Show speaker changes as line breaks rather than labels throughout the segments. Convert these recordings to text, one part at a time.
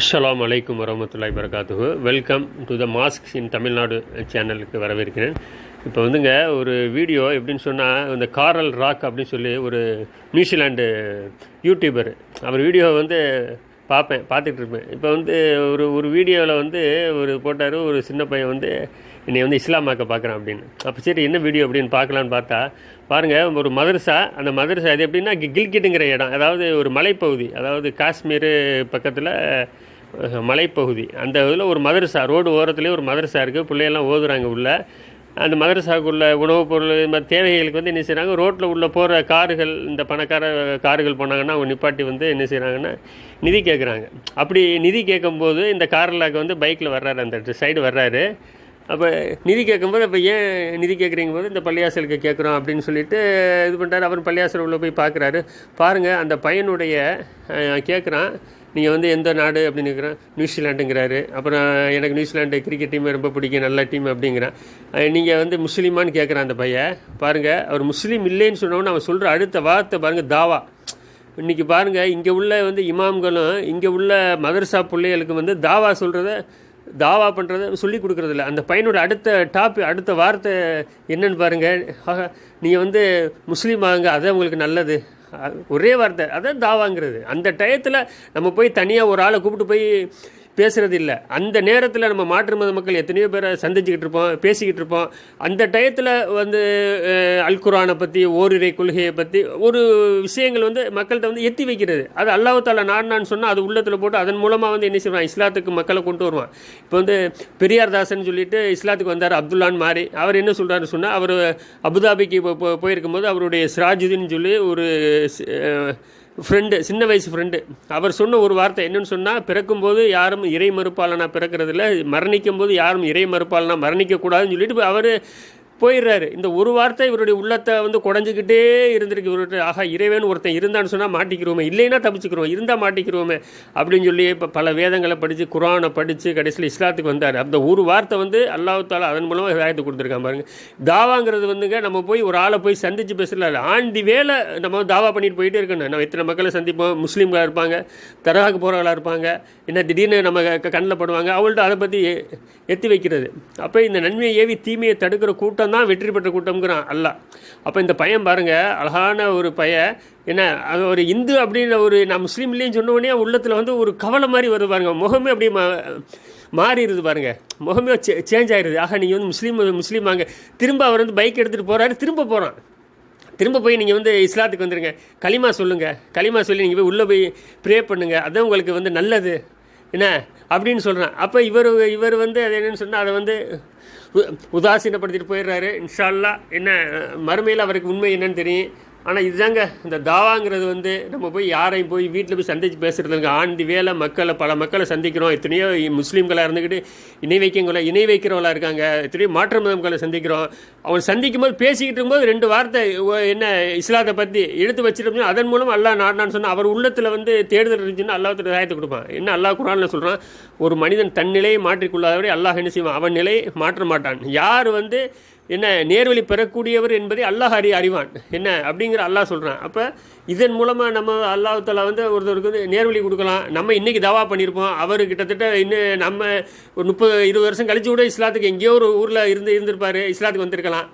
அஸ்லாம் அலைக்கும் வரமத்துல்லாய் வரகாத்துஹு welcome to the mosque in Tamil Nadu சேனலுக்கு வரவேற்கிறேன். இப்போ வந்துங்க ஒரு வீடியோ எப்படின்னு சொன்னால் இந்த காரல் ராக் அப்படின்னு சொல்லி ஒரு நியூசிலாண்டு யூடியூபர் அவர் வீடியோ வந்து பார்ப்பேன் பார்த்துட்டு இருப்பேன். இப்போ வந்து ஒரு ஒரு வீடியோவில் வந்து ஒரு போட்டார் ஒரு சின்ன பையன் வந்து என்னை வந்து இஸ்லாமாக்க பார்க்குறேன் அப்படின்னு. அப்போ சரி என்ன வீடியோ அப்படின்னு பார்க்கலான்னு பார்த்தா பாருங்கள் ஒரு மதரசா அந்த மதரசா இது எப்படின்னா கி- கில்கிட்டுங்கிற இடம். அதாவது ஒரு மலைப்பகுதி அதாவது காஷ்மீர் பக்கத்தில் மலைப்பகுதி. அந்த இதில் ஒரு மதரசா ரோடு ஓரத்துலேயே ஒரு மதரசா இருக்குது பிள்ளையெல்லாம் ஓதுறாங்க உள்ள. அந்த மதரசாவுக்குள்ள உணவுப் பொருள் இது மாதிரி தேவைகளுக்கு வந்து என்ன செய்கிறாங்க ரோட்டில் உள்ள போகிற கார்கள் இந்த பணக்கார கார்கள் போனாங்கன்னா அவங்க நிப்பாட்டி வந்து என்ன செய்கிறாங்கன்னா நிதி கேட்குறாங்க அப்படி நிதி கேட்கும்போது இந்த கார்லாக்கு வந்து பைக்கில் வர்றாரு அந்த சைடு வர்றாரு. அப்போ நிதி கேட்கும்போது அப்போ ஏன் நிதி கேட்குறீங்க போது இந்த பள்ளியாசலுக்கு கேட்குறோம் அப்படின்னு சொல்லிட்டு இது பண்ணிட்டாரு அப்புறம் பள்ளியாசல் உள்ளே போய் பார்க்குறாரு பாருங்கள் அந்த பையனுடைய கேட்குறான் நீங்கள் வந்து எந்த நாடு அப்படின்னு கேட்குறான் நியூசிலாண்டுங்கிறாரு அப்புறம் எனக்கு நியூசிலாண்டு கிரிக்கெட் டீம் ரொம்ப பிடிக்கும் நல்ல டீம் அப்படிங்கிறான். நீங்கள் வந்து முஸ்லீமான்னு கேட்குறான் அந்த பையன். பாருங்கள் அவர் முஸ்லீம் இல்லைன்னு சொன்னோன்னு அவன் சொல்கிற அடுத்த வார்த்தை பாருங்கள் தாவா. இன்றைக்கி பாருங்கள் இங்கே உள்ள வந்து இமாம்களும் இங்கே உள்ள மதர்சா பிள்ளைகளுக்கு வந்து தாவா சொல்கிறத தாவா பண்ணுறத சொல்லி கொடுக்குறதில்ல. அந்த பையனோட அடுத்த டாப் அடுத்த வார்த்தை என்னன்னு பாருங்கள் ஆஹா, நீங்கள் வந்து முஸ்லீம் ஆகுங்க அதுதான் உங்களுக்கு நல்லது. ஒரே வார்த்தை அதான் தாவாங்கிறது. அந்த டயத்தில் நம்ம போய் தனியாக ஒரு ஆளை கூப்பிட்டு போய் பேசுகிறது இல்லை அந்த நேரத்தில் நம்ம மாற்று மத மக்கள் எத்தனையோ பேரை சந்திச்சுக்கிட்டு இருப்போம் பேசிக்கிட்டு இருப்போம். அந்த டயத்தில் வந்து அல்குரானை பற்றி ஓரிரை கொள்கையை பற்றி ஒரு விஷயங்கள் வந்து மக்கள்கிட்ட வந்து எத்தி வைக்கிறது. அது அல்லாஹ் தாலா நாடினான்னு சொன்னால் அது உள்ளத்தில் போட்டு அதன் மூலமாக வந்து என்ன செய்வான்? இஸ்லாத்துக்கு மக்களை கொண்டு வருவான். இப்போ வந்து பெரியார் தாசன் சொல்லிட்டு இஸ்லாத்துக்கு வந்தார் அப்துல்லான் மாறி அவர் என்ன சொல்கிறாரு சொன்னால் அவர் அபுதாபிக்கு போ- போயிருக்கும்போது அவருடைய சிராஜுதீன் சொல்லி ஒரு ஃப்ரெண்டு சின்ன வயசு ஃப்ரெண்டு அவர் சொன்ன ஒரு வார்த்தை என்னன்னு சொன்னால் பிறக்கும்போது யாரும் இறை மறுப்பாளனா பிறக்கிறதில்ல. மரணிக்கும் போது யாரும் இறை மறுப்பாளனா மரணிக்கக்கூடாதுன்னு சொல்லிட்டு அவர் போயிடுறாரு. இந்த ஒரு வார்த்தை இவருடைய உள்ளத்தை வந்து குடஞ்சிக்கிட்டே இருந்திருக்கு. இவர்கிட்ட ஆஹா இறைவன் ஒருத்தன் இருந்தான்னு சொன்னால் மாட்டிக்கிறோமே. இல்லைன்னா தப்பிச்சுக்கிறோம். இருந்தால் மாட்டிக்கிறோமே. அப்படின்னு சொல்லி இப்போ பல வேதங்களை படித்து குரானை படித்து கடைசியில் இஸ்லாத்துக்கு வந்தார். அந்த ஒரு வார்த்தை வந்து அல்லாஹால அதன் மூலமாக ஹிதாயத்தை கொடுத்துருக்கான் பாருங்க. தாவாங்கிறது வந்துங்க நம்ம போய் ஒரு ஆளை போய் சந்திச்சு பேசல ஆண்டி வேலை நம்ம தாவா பண்ணிட்டு போயிட்டே இருக்கணும். நம்ம எத்தனை மக்களை சந்திப்போம்? முஸ்லீம்களாக இருப்பாங்க தரகாக்கு போகிறவங்களா இருப்பாங்க என்ன திடீர்னு நம்ம கண்ணில் படுவாங்க அவங்கள்ட்ட அதை பற்றி எத்தி வைக்கிறது? அப்போ இந்த நன்மையை ஏவி தீமையை தடுக்கிற கூட்டம் தான் வெற்றி பெற்ற கூட்டம்ங்கிறான். அல்லாஹ். அப்போ இந்த பையன் பாருங்க அழகான ஒரு பையன் என்ன அது ஒரு இந்து அப்படின்ற ஒரு நான் முஸ்லீம் இல்லைன்னு சொன்ன உள்ளத்தில் வந்து ஒரு கவலை மாதிரி வருது பாருங்கள் முகமே அப்படியே மா மாறிடுது பாருங்க. முகமே சே சேஞ்ச் ஆயிடுது. ஆக நீங்கள் வந்து முஸ்லீம் முஸ்லீம் வாங்க திரும்ப அவர் வந்து பைக் எடுத்துகிட்டு போகிறாரு திரும்ப போகிறான் திரும்ப போய் நீங்கள் வந்து இஸ்லாத்துக்கு வந்துடுங்க களிமா சொல்லுங்கள் களிமா சொல்லி நீங்கள் போய் உள்ளே போய் ப்ரே பண்ணுங்கள் அதுதான் உங்களுக்கு வந்து நல்லது. என்ன? அப்படின்னு சொல்கிறேன் அப்போ இவர் இவர் வந்து அது என்னென்னு சொன்னால் அதை வந்து உதாசீனப்படுத்திட்டு போயிடுறாரு. இன்ஷால்லா என்ன மறுமையில் அவருக்கு உண்மை என்னன்னு தெரியும். ஆனால் இதுதாங்க இந்த தாவாங்கிறது வந்து நம்ம போய் யாரையும் போய் வீட்டில் போய் சந்திச்சு பேசுகிறதுங்க ஆண்டி வேலை மக்களை பல மக்களை சந்திக்கிறோம். எத்தனையோ முஸ்லீம்களாக இருந்துக்கிட்டு இணை வைக்கங்களா இணை வைக்கிறவங்களா இருக்காங்க. எத்தனையோ மாற்று மதங்களை சந்திக்கிறோம். அவங்க சந்திக்கும் போது பேசிக்கிட்டு இருக்கும்போது ரெண்டு வார்த்தை ஓ- என்ன இஸ்லாத்தை பற்றி எடுத்து வச்சிருப்போம் அதன் மூலம் அல்லாஹ் நாடினான்னு சொன்னால் அவர் உள்ளத்தில் வந்து தேடுதல் இருந்துச்சுன்னா அல்லாஹ் சாயத்தை கொடுப்பான். என்ன அல்லாஹ் குரானில் சொல்கிறான் ஒரு மனிதன் தன் நிலையை மாற்றிக்கொள்ளாதவரை அல்லாஹ் என்ன செய்வான்? அவன் நிலையை மாற்ற மாட்டான். யார் வந்து என்ன நேர்வழி பெறக்கூடியவர் என்பதை அல்லாஹ் அறி அறிவான். என்ன அப்படிங்கிற அல்லாஹ் சொல்கிறான் அப்போ இதன் மூலமாக நம்ம அல்லாஹ் வந்து ஒருத்தருக்கு வந்து நேர்வழி கொடுக்கலாம். நம்ம இன்றைக்கி தவா பண்ணியிருப்போம் அவர் கிட்டத்தட்ட இன்னும் நம்ம ஒரு முப்பது இருபது வருஷம் கழிச்சு கூட இஸ்லாத்துக்கு எங்கேயோ ஒரு ஊரில் இருந்து இருந்திருப்பார். இஸ்லாத்துக்கு வந்திருக்கலாம்.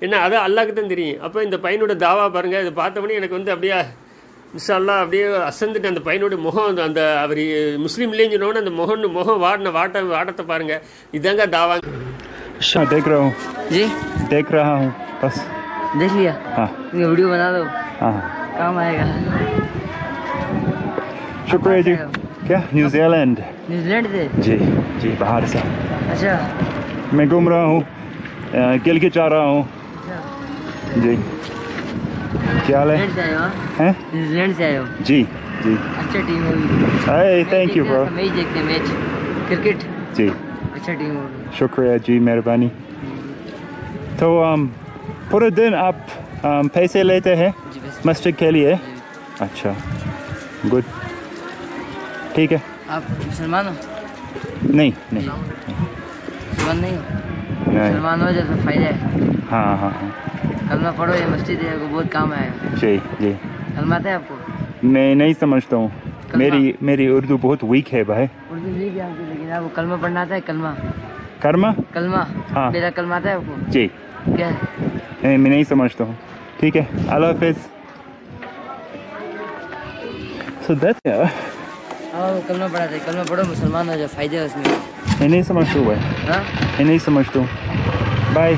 என்ன அது அல்லாக்கு தான் தெரியும். அப்போ இந்த பையனோட தாவா பாருங்கள் இதை பார்த்தவொடனே எனக்கு வந்து அப்படியே இன்ஷால்லா அப்படியே அசந்துட்டு அந்த பையனுடைய முகம் அந்த- அந்த அவர் முஸ்லீம் இல்லைன்னு சொன்னோன்னே அந்த முகம் முகம் வாடின வாட்ட வாட்டத்தை பாருங்கள் இதாங்க தாவா.
हाँ देख रहा हूँ।
जी।
देख रहा हूँ बस।
देख लिया?
हाँ।
ये वीडियो बना दो।
हाँ।
काम आएगा।
शुक्रिया जी। क्या? न्यूजीलैंड?
न्यूजीलैंड से?
जी जी बाहर से।
अच्छा।
मैं घूम रहा हूँ अ, गिलगित जा रहा हूँ।
अच्छा।
जी। क्या हाल है?
न्यूजीलैंड से आए हो हाँ?
हैं?
हो?
जी जी।
अच्छा टीम होगी
Hey, thank you, bro.
Match देखते मैच। क्रिकेट।
जी।
अच्छा टीम होगी
शुक्रिया जी मेहरबानी। तो um, पूरे दिन आप um, पैसे लेते हैं? मस्जिद के लिए? अच्छा गुड ठीक है।
आप मुसलमान हो?
नहीं नहीं।
मुसलमान नहीं हो? मुसलमान हो जाए तो फ़ायदा है।
हाँ हाँ हाँ।
कलमा पढ़ो या मस्जिद है बहुत काम आएगा
जी जी।
कलमा आता है आपको?
मैं नहीं समझता हूँ। मेरी मेरी उर्दू बहुत वीक है भाई।
लेकिन आपको कलमा पढ़ना आता है कलमा?
कर्मा
कलमा।
हाँ।
मेरा कलमा आता है आपको
जी।
क्या
नहीं, मैं नहीं समझता हूँ। ठीक है अल्लाह हाफिज सो दैट्स
हाँ वो कलमा पढ़ा था कलमा पढ़ो मुसलमान हो जाओ फ़ायदे है उसमें।
मैं नहीं समझता हूँ भाई।
हाँ?
मैं नहीं समझता हूँ। बाय